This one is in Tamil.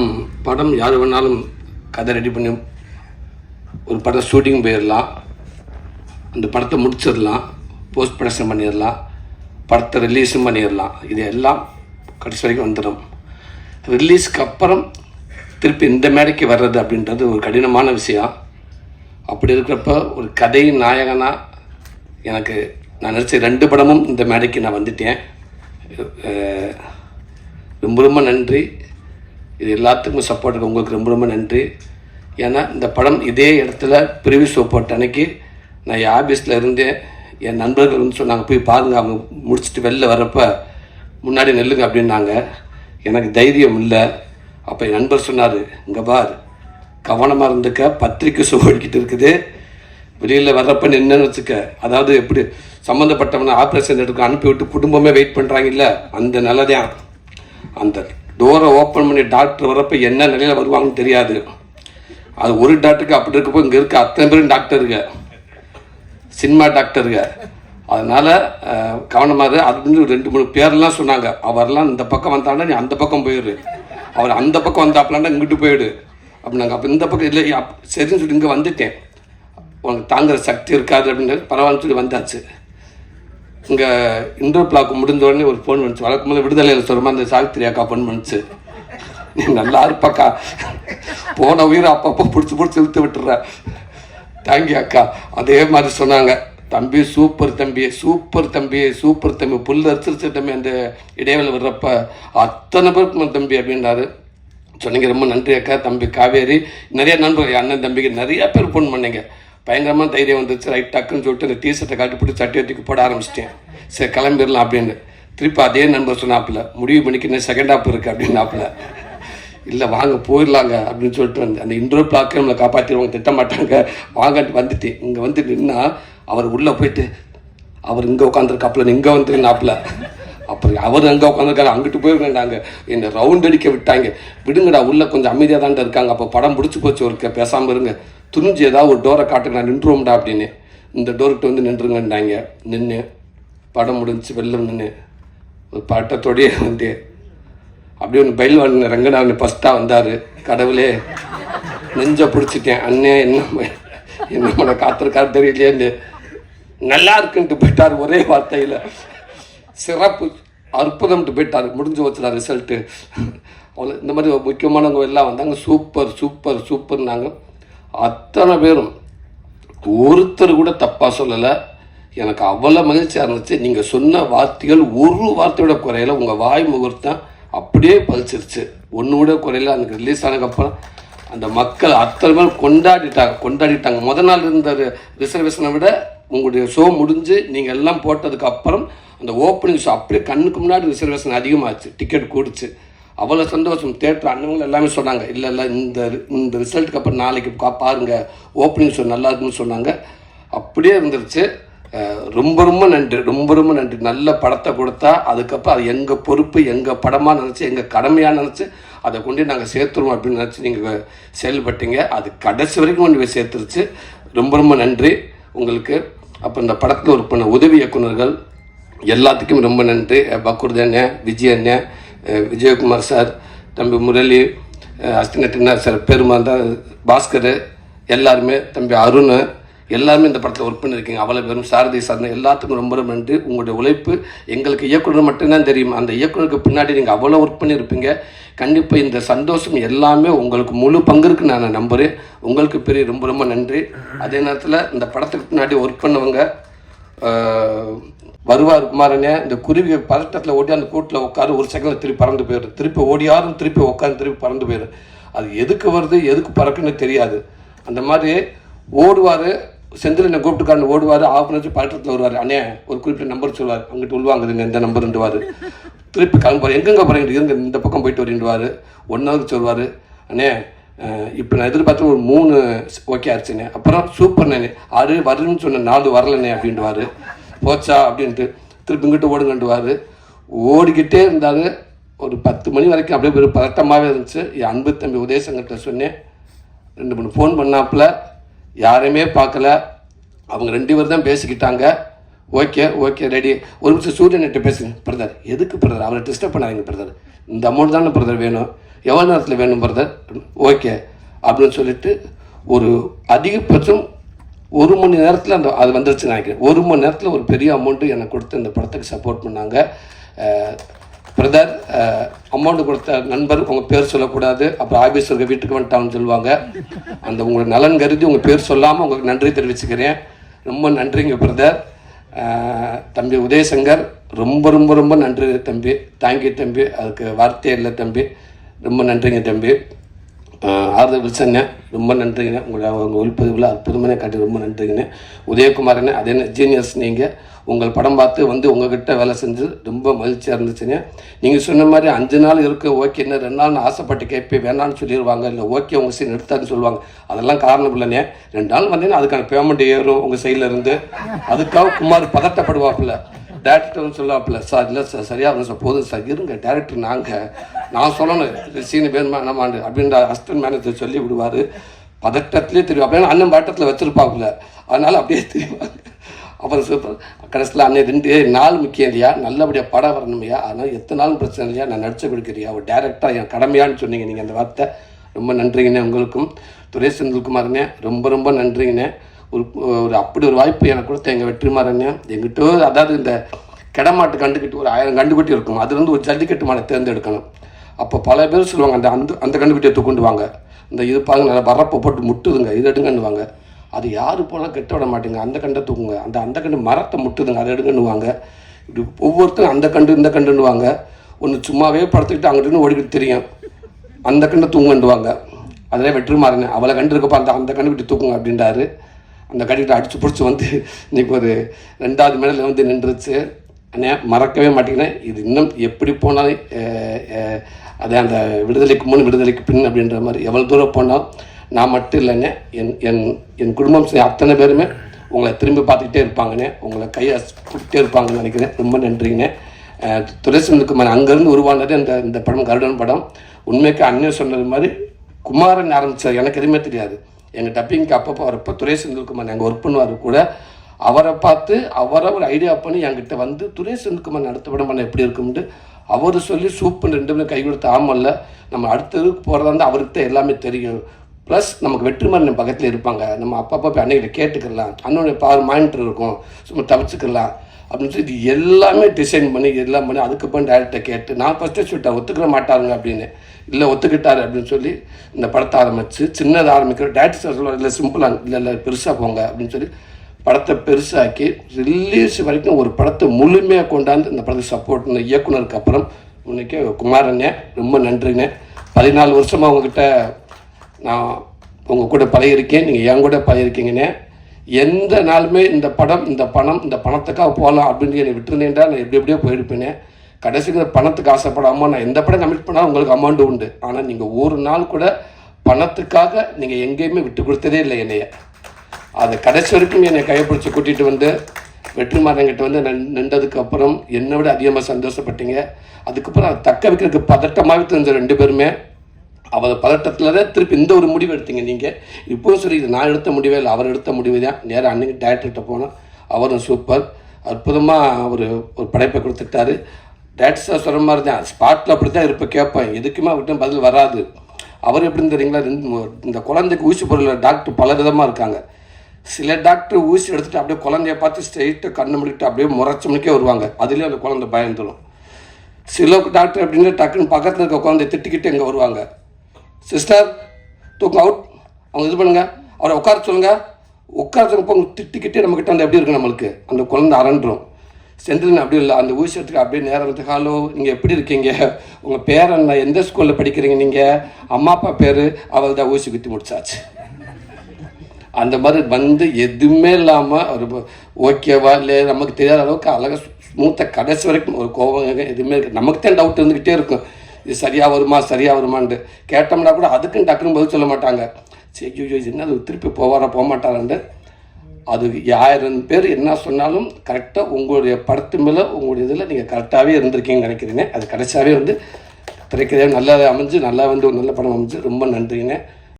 படம் படம் யார் வேணாலும் கதை ரெடி பண்ணி ஒரு படம் ஷூட்டிங் போயிடலாம் அந்த படத்தை முடிச்சிடலாம் போஸ்ட் ப்ரொடக்ஷன் பண்ணிடலாம் படத்தை ரிலீஸும் பண்ணிடலாம் இது எல்லாம் கடைசி வரைக்கும் வந்துடும் ரிலீஸ்க்கு அப்புறம் திருப்பி இந்த மேடைக்கு வர்றது அப்படின்றது ஒரு கடினமான விஷயம். அப்படி இருக்கிறப்ப ஒரு கதை நாயகனா எனக்கு நான் நினச்ச ரெண்டு படமும் இந்த மேடைக்கு நான் வந்துட்டேன். ரொம்ப ரொம்ப நன்றி. இது எல்லாத்துக்கும் சப்போர்ட்டுக்கு உங்களுக்கு ரொம்ப ரொம்ப நன்றி. ஏன்னா இந்த படம் இதே இடத்துல பிரிவி ஷோ அன்னைக்கு நான் என் ஆஃபீஸில் இருந்தேன் என் நண்பர்கள் வந்து சொன்னாங்க போய் பாருங்க அவங்க முடிச்சுட்டு வெளில வரப்போ முன்னாடி நெல்லுங்க அப்படின்னாங்க. எனக்கு தைரியம் இல்லை. அப்போ என் நண்பர் சொன்னார் இங்கே பார் கவனமாக இருந்துக்க பத்திரிக்கை சுவடிக்கிட்டு இருக்குது. வெளியில் வர்றப்ப நின்று வச்சுக்க. அதாவது எப்படி சம்மந்தப்பட்டவனை ஆப்ரேஷன் எடுக்க அனுப்பிவிட்டு குடும்பமே வெயிட் பண்ணுறாங்கல்ல அந்த நிலதான். அந்த டோரை ஓப்பன் பண்ணி டாக்டர் வரப்போ என்ன நிலையில் வருவாங்கன்னு தெரியாது. அது ஒரு டாக்டருக்கு அப்படி இருக்கப்போ இங்கே இருக்க அத்தனை பேரும் டாக்டருங்க சினிமா டாக்டருங்க அதனால் கவனமாக கவனமா அது ஒரு ரெண்டு மூணு பேர்லாம் சொன்னாங்க. அவர்லாம் இந்த பக்கம் வந்தாங்கன்னா நீ அந்த பக்கம் போயிடு அவர் அந்த பக்கம் வந்தாப்லான்னா இங்கிட்டு போயிடு. அப்படின்னாங்க. அப்போ இந்த பக்கம் இல்லை அப்~ சரின்னு சொல்லி இங்கே வந்துட்டேன். உனக்கு தாங்குகிற சக்தி இருக்காது அப்படின்னு பரவாயில்லன்னு சொல்லி வந்தாச்சு. இங்கே இன்டர் பிளாக் முடிந்த உடனே ஒரு ஃபோன் வந்துச்சு. வழக்கம் போது விடுதலையில் சொல்லுமா அந்த சாவித்திரி அக்கா ஃபோன் பண்ணுச்சு. நீ நல்லா இருப்பாக்கா. போன உயிரை அப்பப்போ பிடிச்சி பிடிச்சி இழுத்து விட்டுற தேங்க்யூ அக்கா. அதே மாதிரி சொன்னாங்க. தம்பி சூப்பர் தம்பி சூப்பர் தம்பி சூப்பர் தம்பி. புல் அரிசிருச்சு தம்பி அந்த இடைவேளை வர்றப்ப அத்தனை பேருக்கு தம்பி அப்படின்றாரு சொன்னீங்க ரொம்ப நன்றி அக்கா. தம்பி காவேரி நிறைய நண்பர்கள் என் அண்ணன் தம்பிக்கு நிறைய பேர் ஃபோன் பண்ணீங்க. பயங்கரமாக தைரியம் வந்துச்சு. ரைட் டக்குன்னு சொல்லிட்டு அந்த டீஷர்ட்டை காட்டி போட்டு சட்டி தூக்கி போட ஆரம்பிச்சிட்டேன். சரி கிளம்பிடலாம் அப்படின்னு. திருப்பி அதே நண்பர் சொன்னாப்புல முடிவு பண்ணிக்கு இன்னும் செகண்ட் ஆப் இருக்குது அப்படின்னாப்புல. இல்லை வாங்க போயிடலாங்க அப்படின்னு சொல்லிட்டு வந்து அந்த இன்டோர் பிளாக்கை நம்மளை காப்பாற்றிடுவாங்க திட்ட மாட்டாங்க வாங்கிட்டு வந்துட்டு இங்கே வந்து நின்னா அவர் உள்ளே போயிட்டு அவர் இங்கே உட்காந்துருக்காப்புல இங்கே வந்துருந்தாப்புல நாப்புல அப்புறம் அவர் அங்கே உட்காந்துருக்காரு அங்கிட்டு போயிருந்தாங்க என்னை ரவுண்ட் அடிக்க விட்டாங்க. விடுங்கடா உள்ளே கொஞ்சம் அமைதியாக தான்டா இருக்காங்க. அப்போ படம் பிடிச்சி போச்சு ஒருக்க பேசாமல் இருங்க. துணிஞ்சு ஏதாவது ஒரு டோரை காட்டு நான் நின்றுவோம்டா அப்படின்னு. இந்த டோர்கிட்ட வந்து நின்றுங்கன்றாங்க நின்று படம் முடிஞ்சு வெளில நின்று ஒரு பட்டத்தோடையே வந்து அப்படியே ஒன்று பயில்வான் ரங்கநாதன் ஃபஸ்ட்டாக வந்தார். கடவுளே நெஞ்ச பிடிச்சிட்டேன். அண்ணே என்ன என்ன பண்ண காத்திருக்காரு தெரியலையேன்னு. நல்லா இருக்குன்ட்டு போயிட்டார் ஒரே வார்த்தையில். சிறப்பு அற்புதம்ட்டு போயிட்டார். முடிஞ்சு வச்சுடா ரிசல்ட்டு அவ்வளோ இந்த மாதிரி முக்கியமானவங்க எல்லாம் வந்தாங்க. சூப்பர் சூப்பர் சூப்பர்னாங்க. அத்தனை பேரும் ஒருத்தர் கூட தப்பாக சொல்லலை. எனக்கு அவ்வளோ மகிழ்ச்சியாக இருந்துச்சு. நீங்கள் சொன்ன வார்த்தைகள் ஒரு வார்த்தையோட குறையில. உங்கள் வாய் முகூர்த்தம் அப்படியே பழிச்சிருச்சு ஒன்று கூட குறையில. அந்த ரிலீஸ் ஆனதுக்கப்புறம் அந்த மக்கள் அத்தனை பேர் கொண்டாடிட்டாங்க. கொண்டாடிட்டாங்க. முத நாள் இருந்த ரிசர்வேஷனை விட உங்களுடைய ஷோ முடிஞ்சு நீங்கள் எல்லாம் போட்டதுக்கு அப்புறம் அந்த ஓப்பனிங் ஷோ அப்படியே கண்ணுக்கு முன்னாடி ரிசர்வேஷன் அதிகமாச்சு. டிக்கெட் கூடுச்சு. அவ்வளோ சந்தோஷம். தேட்டர் அண்ணவங்க எல்லாமே சொன்னாங்க. இல்லை இல்லை இந்த இந்த ரிசல்ட்டுக்கு அப்புறம் நாளைக்கு கா- பாருங்க. ஓப்பனிங் ஷோ நல்லா இருக்குன்னு சொன்னாங்க. அப்படியே இருந்துருச்சு. ரொம்ப ரொம்ப நன்றி. ரொம்ப ரொம்ப நன்றி. நல்ல படத்தை கொடுத்தா அதுக்கப்புறம் அது எங்கள் பொறுப்பு எங்கள் படமாக நினச்சி எங்கள் கடமையாக நினச்சி அதை கொண்டு நாங்கள் சேர்த்துருவோம் அப்படின்னு நினச்சி நீங்கள் செயல்பட்டீங்க. அது கடைசி வரைக்கும் கொண்டு போய் சேர்த்துருச்சு. ரொம்ப ரொம்ப நன்றி. உங்களுக்கு அப்போ இந்த படத்தில் ஒரு பண்ண உதவி இயக்குனர்கள் எல்லாத்துக்கும் ரொம்ப நன்றி. அஹ் அண்ணன் விஜய் அண்ணன் விஜயகுமார் சார் தம்பி முரளி அஹ் சார் பெருமாள் பாஸ்கர் எல்லாருமே தம்பி அருண் எல்லாருமே இந்த படத்தில் ஒர்க் பண்ணியிருக்கீங்க அவ்வளோ பேரும் சாரதி சார்ந்த எல்லாத்துக்கும் ரொம்ப ரொம்ப நன்றி. உங்களுடைய உழைப்பு எங்களுக்கு இயக்குனர் மட்டும்தான் தெரியும். அந்த இயக்குனருக்கு பின்னாடி நீங்கள் அவ்வளோ ஒர்க் பண்ணியிருப்பீங்க கண்டிப்பாக இந்த சந்தோஷம் எல்லாமே உங்களுக்கு முழு பங்கு இருக்குன்னு நான் நம்புகிறேன் உங்களுக்கு பெரிய ரொம்ப ரொம்ப நன்றி. அதே நேரத்தில் இந்த படத்துக்கு பின்னாடி ஒர்க் பண்ணவங்க வருவார் குமாரனே இந்த குருவி பதட்டத்தில் ஓடி அந்த கூட்டில் உட்காரு ஒரு செகண்டில் திருப்பி பறந்து போயிடும் திருப்பி ஓடியாரும் திருப்பி உட்காந்து திருப்பி பறந்து போயிடும் அது எதுக்கு வருது எதுக்கு பறக்குன்னு தெரியாது. அந்த மாதிரி ஓடுவார் செந்தில் என்ன கூப்பிட்டுக்காரன் ஓடுவார் ஆஃப் பண்ணி பதட்டத்தில் வருவார். அண்ணே ஒரு குறிப்பிட்ட நம்பர் சொல்லுவார். அங்கிட்டு உள்வாங்குதுங்க இந்த நம்பர்ன்றுவார் திருப்பி கிளம்புவார். எங்கெங்க போகிறீங்க இருந்து இந்த பக்கம் போயிட்டு வரீண்டுவார் ஒன் ஹவருக்கு சொல்லுவார் அண்ணே இப்போ நான் எதிர்பார்த்து ஒரு மூணு ஓகே ஆச்சுண்ணே அப்புறம் சூப்பர்ண்ணே ஆறு வருன்னு சொன்ன நாலு வரலண்ணே அப்படின்ட்டுவாரு போச்சா அப்படின்ட்டு. திருப்பி இங்கிட்டு ஓடுங்கண்டுவார் ஓடிக்கிட்டே இருந்தார். ஒரு பத்து மணி வரைக்கும் அப்படியே ஒரு பதட்டமாகவே இருந்துச்சு. என் அன்பு தம்பி உதயசங்கர்கிட்ட சொன்னேன். ரெண்டு மூணு ஃபோன் பண்ணாப்புல. யாரையுமே பார்க்கல. அவங்க ரெண்டு பேர் தான் பேசிக்கிட்டாங்க. ஓகே ஓகே ரெடி ஒரு நிமிஷம் சூரியன்கிட்ட பேசுங்க பிரதர் எதுக்கு பிரதர் அவரை டிஸ்டர்ப் பண்ணாதீங்க பிரதர் இந்த அமௌண்ட் தானே பிரதர் வேணும். எவ்வளோ நேரத்தில் வேணும் பிரதர் ஓகே அப்படின்னு சொல்லிட்டு ஒரு அதிகபட்சம் ஒரு மணி நேரத்தில் அந்த அது வந்துருச்சு நினைக்கிறேன். ஒரு மணி நேரத்தில் ஒரு பெரிய அமௌண்ட்டு எனக்கு கொடுத்து இந்த படத்துக்கு சப்போர்ட் பண்ணாங்க. பிரதர் அமௌண்ட் கொடுத்த நண்பர் உங்கள் பேர் சொல்லக்கூடாது. அப்புறம் ஆஃபீஸருக்கு வீட்டுக்கு வந்துட்டான்னு சொல்லுவாங்க. அந்த உங்களை நலன் கருதி உங்கள் பேர் சொல்லாமல் உங்களுக்கு நன்றி தெரிவிச்சுக்கிறேன். ரொம்ப நன்றிங்க பிரதர் தம்பி உதயசங்கர் ரொம்ப ரொம்ப ரொம்ப நன்றி தம்பி. தேங்க்யூ தம்பி. அதுக்கு வார்த்தையே இல்லை தம்பி. ரொம்ப நன்றிங்க தம்பி. ஆறுதல் வில்சண்ணே ரொம்ப நன்றிங்கண்ணே உங்களை உங்கள் ஒளிப்பதிவில் அற்புதமான காட்டி ரொம்ப நன்றிங்கண்ணே. உதயகுமாரண்ணே அதே ஜீனியஸ் நீங்கள் உங்கள் படம் பார்த்து வந்து உங்ககிட்ட வேலை செஞ்சு ரொம்ப மகிழ்ச்சியாக இருந்துச்சுங்க. நீங்கள் சொன்ன மாதிரி அஞ்சு நாள் இருக்கு ஓகே ரெண்டு நாள் ஆசைப்பட்டு கேட்பேன் வேணான்னு சொல்லிடுவாங்க இல்லை ஓகே உங்கள் சைடு எடுத்தாருன்னு சொல்லுவாங்க. அதெல்லாம் காரணம் இல்லைண்ணே. ரெண்டு நாள் வந்தீங்கன்னா அதுக்கான பேமெண்ட் ஏறும் உங்கள் சைடில் இருந்து. அதுக்காக குமார் பதட்டப்படுவாப்புல டேரக்டர்னு சொல்லாப்புல சார் இல்லை சார் சரியாக வரும் சார் போதும் சார் இருங்க டேரக்டர் நாங்கள் நான் சொல்லணும். சீனு வேணுமா என்னமாண்டு அப்படின்ற அசிஸ்டன்ட் மேனேஜர் சொல்லி விடுவார். பதட்டத்துலேயே தெரியும். அப்படியே அண்ணன் பதட்டத்தில் வச்சிருப்பாப்புல. அதனால அப்படியே தெரியுவாங்க அப்புறம் சூப்பர் கடைசியில் அன்னை ரெண்டு நாள் முக்கியம் இல்லையா? நல்லபடியாக படம் வரணுமையா? அதனால் எத்தனை நாளும் பிரச்சனை இல்லையா? நான் நடிச்சு கொடுக்குறியா? ஒரு டேரக்டாக என் கடமையான்னு சொன்னீங்க நீங்கள் அந்த வார்த்தை. ரொம்ப நன்றிங்கண்ணே உங்களுக்கும். துரை செந்தில்குமார்ண்ணே ரொம்ப ரொம்ப நன்றிங்கண்ணே. ஒரு ஒரு அப்படி ஒரு வாய்ப்பு எனக்கு கொடுத்த எங்கள் வெற்றிமாறண்ணே எங்கிட்ட அதாவது இந்த கிடமாட்டு கண்டுக்கிட்டு ஒரு ஆயிரம் கண்டுக்குட்டி இருக்கும். அதுலேருந்து ஒரு ஜல்லிக்கட்டு மாடை தேர்ந்தெடுக்கணும். அப்போ பல பேர் சொல்லுவாங்க அந்த அந்த அந்த கண்டுக்குட்டியை தூக்குண்டு வாங்க. இந்த இது பாருங்க நல்லா வரப்பை போட்டு முட்டுதுங்க இது எடுங்கன்னுவாங்க அது யார் போனாலும் கெட்ட விட மாட்டேங்க. அந்த கண்டை தூக்குங்க. அந்த அந்த கண்டு மரத்தை முட்டுதுங்க அதை எடுங்கன்னுவாங்க இப்படி ஒவ்வொருத்தரும் அந்த கண்டு இந்த கண்டுன்னுவாங்க ஒன்று சும்மாவே படுத்துக்கிட்டு அங்கிட்டு ஓடிக்கிட்டு தெரியும். அந்த கண்டை தூங்குண்டுவாங்க அதிலே வெற்றி மாறினேன் அவளை கண்டு இருக்கப்போ அந்த அந்த கண்டு தூக்குங்க அப்படின்றாரு. அந்த கண்டுகிட்ட அடித்து பிடிச்சி வந்து இன்றைக்கி ஒரு ரெண்டாவது மெடலில் வந்து நின்றுச்சு. அண்ணே மறக்கவே மாட்டேங்கிறேன். இது இன்னும் எப்படி போனாலும் அதே அந்த விடுதலைக்கு முன் விடுதலைக்கு பின் அப்படின்ற மாதிரி எவ்வளோ தூரம் போனால் நான் மட்டும் இல்லைங்க என் என் என் குடும்பம் அத்தனை பேருமே உங்களை திரும்பி பார்த்துக்கிட்டே இருப்பாங்கண்ணே. உங்களை கையை கூப்பிட்டே இருப்பாங்கன்னு நினைக்கிறேன். ரொம்ப நன்றிங்கண்ணே. அஹ், துரைசந்திரகுமார் அங்கேருந்து உருவானது இந்த இந்த படம் கருடன் படம். உண்மைக்கு அண்ணன் சொன்னது மாதிரி குமாரன் ஆரம்பித்தார் எனக்கு எதுவுமே தெரியாது. எங்கள் டப்பிங்க்கு அப்பப்போ வரப்போ துரை செந்தில்குமார் எங்கள் ஒர்க் பண்ணுவார் கூட அவரை பார்த்து அவரை ஒரு ஐடியா பண்ணி என்கிட்ட வந்து துரை செந்தில்குமார் அடுத்த படம் பண்ண எப்படி இருக்கும்ட்டு அவர் சொல்லி சூப்பர் ரெண்டு பேரும் கை கொடுத்து ஆமல்ல நம்ம அடுத்ததுக்கு போகிறதா இருந்தால் அவருக்கு தான் எல்லாமே தெரியும். ப்ளஸ் நமக்கு வெற்றிமாறன் பக்கத்தில் இருப்பாங்க. நம்ம அப்பப்போ போய் அன்னைக்கிட்ட கேட்டுக்கலாம். அண்ணனுடைய பவர் மானிட்டர் இருக்கும். சும்மா தவிச்சுக்கலாம். அப்படின்னு சொல்லி எல்லாமே டிசைன் பண்ணி எல்லாம் பண்ணி அதுக்கப்புறம் டேரக்டரை கேட்டு நான் ஃபஸ்ட்டே சொல்லிட்டேன் ஒத்துக்கிற மாட்டாருங்க அப்படின்னு. இல்லை ஒத்துக்கிட்டாரு அப்படின்னு சொல்லி இந்த படத்தை ஆரம்பிச்சு சின்னதாக ஆரம்பிக்கிற டேரக்டர் சார் சொல்லுவார் இல்லை சிம்பிளாக இல்லை இல்லை பெருசாக போங்க அப்படின்னு சொல்லி படத்தை பெருசாக்கி ரிலீஸ் வரைக்கும் ஒரு படத்தை முழுமையாக கொண்டாந்து இந்த படத்துக்கு சப்போர்ட் பண்ண இயக்குனருக்கு அப்புறம் இன்னைக்கு குமாரண்ணே ரொம்ப நன்றிண்ணே. பதினாலு வருஷமாக உங்ககிட்ட நான் உங்கள் கூட பழகிருக்கேன் நீங்கள் என் கூட பழகிருக்கீங்கண்ணே எந்த நாளுமே இந்த படம் இந்த பணம் இந்த பணத்துக்காக போகலாம் அப்படின்னு என்னை விட்டுருந்தேன்டா நான் எப்படி எப்படியோ போயிருப்பேனே. கடைசிக்கு பணத்துக்கு ஆசைப்படாமல் நான் எந்த படம் கமிட் பண்ணாலும் உங்களுக்கு அமௌண்ட் உண்டு. ஆனால் நீங்கள் ஒரு நாள் கூட பணத்துக்காக நீங்கள் எங்கேயுமே விட்டு கொடுத்ததே இல்லை என்னைய. அது கடைசி வரைக்கும் என்னை கைப்பிடிச்சி கூட்டிகிட்டு வந்து வெற்றிமாறன்கிட்ட வந்து நின்றதுக்கு அப்புறம் என்னை விட அதிகமாக சந்தோஷப்பட்டீங்க. அதுக்கப்புறம் அதை தக்க வைக்கிறதுக்கு பதட்டமாகவே தெரிஞ்ச ரெண்டு பேருமே அவர் பதட்டத்தில் தான் திருப்பி இந்த ஒரு முடிவு எடுத்தீங்க நீங்கள் இப்போவும் சரி இது நான் எடுத்த முடிவே இல்லை அவர் எடுத்த முடிவு தான். நேராக அன்னைக்கு டேரக்டர்கிட்ட போனோம். அவரும் சூப்பர் அற்புதமாக அவர் ஒரு படைப்பை கொடுத்துட்டாரு. டேரக்டர் சார் சொல்கிற மாதிரி தான். ஸ்பாட்டில் அப்படி தான் இருப்பேன் கேட்பேன். எதுக்குமே அவர்கிட்ட பதில் வராது. அவர் எப்படின்னு தெரியுங்களா? ரெண்டு இந்த குழந்தைக்கு ஊசி பொருளில் டாக்டர் பல விதமாக இருக்காங்க. சில டாக்டர் ஊசி எடுத்துகிட்டு அப்படியே குழந்தைய பார்த்து ஸ்ட்ரெயிட்டாக கண்ணு முடிக்கிட்டு அப்படியே முறைச்சணக்கே வருவாங்க. அதுலேயே அந்த குழந்தை பயந்துடும் சில டாக்டர் அப்படின்னு டக்குன்னு பக்கத்தில் இருக்க குழந்தைய திட்டிக்கிட்டு இங்கே வருவாங்க. சிஸ்டர் தூக்கம் அவுட் அவங்க இது பண்ணுங்க. அவரை உட்கார சொல்லுங்க. உட்கார சொல்லுங்க. திட்டிக்கிட்டே நம்மக்கிட்ட அந்த எப்படி இருக்கு நம்மளுக்கு? அந்த குழந்தை அரண்டுரும் செந்திலன் அப்படி இல்லை. அந்த ஊசி அப்படியே நேரம் இருந்து ஹலோ நீங்கள் எப்படி இருக்கீங்க? உங்கள் பேர் என்ன? எந்த ஸ்கூலில் படிக்கிறீங்க நீங்கள் அம்மா அப்பா பேர் அவள் தான் ஊசி குத்தி முடிச்சாச்சு. அந்த மாதிரி வந்து எதுவுமே இல்லாமல் ஒரு ஓகேவா இல்லை நமக்கு தெரியாத அளவுக்கு அழகாக ஸ்மூத்தாக கடைசி வரைக்கும் ஒரு கோபம் எதுவுமே இருக்குது நமக்கு தான் டவுட் இருந்துக்கிட்டே இருக்கும். இது சரியாக வருமா சரியாக வருமான்ட்டு. கேட்டோம்னா கூட அதுக்குன்னு டக்குன்னு பதில் சொல்ல மாட்டாங்க. சரி ஐயோ இது என்ன அது திருப்பி போவாரா போக மாட்டாரான்ட்டு அது ஆயிரம் பேர் என்ன சொன்னாலும் கரெக்டாக உங்களுடைய படத்து மேலே உங்களுடைய இதில் நீங்கள் கரெக்டாகவே இருந்திருக்கீங்கன்னு நினைக்கிறீங்க. அது கடைசியாகவே வந்து திரைக்கதையாக நல்லா அமைஞ்சு நல்லா வந்து ஒரு நல்ல படம் அமைஞ்சு ரொம்ப நன்றிங்க.